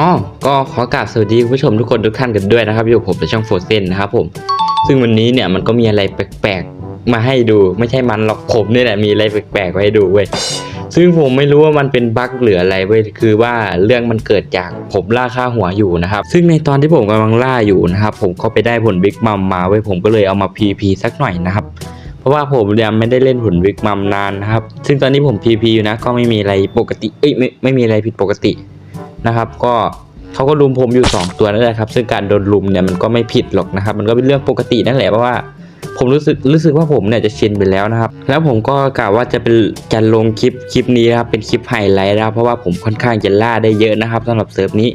อ๋อก็ขอกราบสวัสดีคุณผู้ชมทุกคนทุกท่านกันด้วยนะครับอยู่ผมในช่องโฟเซนนะครับผม ซึ่งวันนี้เนี่ยมันก็มีอะไรแปลกๆมาให้ดู ไม่ใช่มันหรอกผมเนี่ยแหละมีอะไรแปลกๆไว้ให้ดูเว้ยซึ่งผมไม่รู้ว่ามันเป็นบั๊กหรืออะไรเว้ยคือว่าเรื่องมันเกิดจากผมล่าค่าหัวอยู่นะครับ ซึ่งในตอนที่ผมกำลังล่าอยู่นะครับผมก็ไปได้ผลบิ๊กมัมมาเว้ยผมก็เลยเอามา PP สักหน่อยนะครับเพราะว่าผมยังไม่ได้เล่นผลวิกมัมนานนะครับ ซึ่งตอนนี้ผม PP อยู่นะ ก็ไม่มีอะไรปกติ เอ้ยไม่ไม่มีอะไรผิดปกติ นะครับ ก็เขาก็ลุมผมอยู่ 2 ตัวนั่นแหละครับ ซึ่งการโดนลุมเนี่ยมันก็ไม่ผิดหรอกนะครับ มันก็เป็นเรื่องปกตินั่นแหละเพราะว่าผมรู้สึกรู้สึกว่าผมเนี่ยจะชินไปแล้วนะครับ แล้วผมก็กะว่าจะเป็นจะลงคลิปคลิปนี้นะครับเป็นคลิปไฮไลท์นะครับเพราะว่าผมค่อนข้างจะล่าได้เยอะนะครับสำหรับเซิร์ฟนี้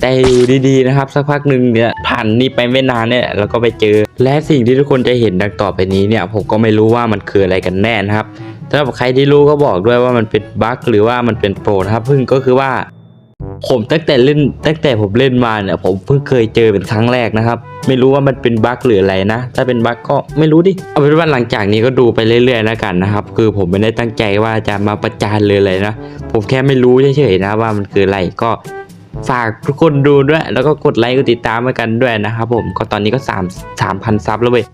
แต่อยู่ดีๆนะครับสักพักหนึ่งเนี่ยผ่านนี่ไปไม่นานเนี่ยแล้วก็ไปเจอ และสิ่งที่ทุกคนจะเห็นดังต่อไปนี้เนี่ย ผมก็ไม่รู้ว่ามันคืออะไรกันแน่นะครับสำหรับใครที่รู้ก็บอกด้วยว่ามันเป็นบั๊กหรือว่ามันเป็นโปรนะครับเพิ่งก็คือว่า ผมตั้งแต่เล่นตั้งแต่ผมเล่นมาเนี่ยผมเพิ่งเคยเจอเป็นครั้งแรกนะครับ ไม่รู้ว่ามันเป็นบั๊กหรืออะไรนะ ถ้าเป็นบั๊กก็ไม่รู้ดิ เอาเป็นว่าหลังจากนี้ก็ดูไปเรื่อยๆแล้วกันนะครับ คือผมไม่ได้ตั้งใจว่าจะมาประจานเลยเลยนะ ผมแค่ไม่รู้เฉยๆนะว่ามันคืออะไรก็ฝากทุกคนดูด้วย แล้วก็กดไลค์กดติดตามไว้กันด้วยนะครับผมก็ตอนนี้ก็3 3,000ซับแล้วเว้ย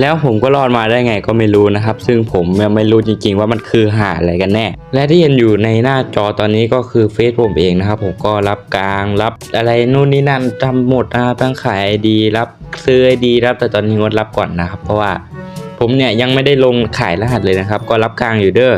แล้วผมก็รอดมาได้ไงก็ไม่รู้นะครับ ซึ่งผมยังไม่รู้จริงๆว่ามันคือหาอะไรกันแน่ และที่เห็นอยู่ในหน้าจอตอนนี้ก็คือเฟซผมเองนะครับ ผมก็รับกลางรับอะไรนู่นนี่นั่นทำหมดนะครับตั้งขายดีรับซื้อดีรับแต่ตอนนี้งดรับก่อนนะครับ เพราะว่าผมเนี่ยยังไม่ได้ลงขายรหัสเลยนะครับ ก็รับกลางอยู่เด้อ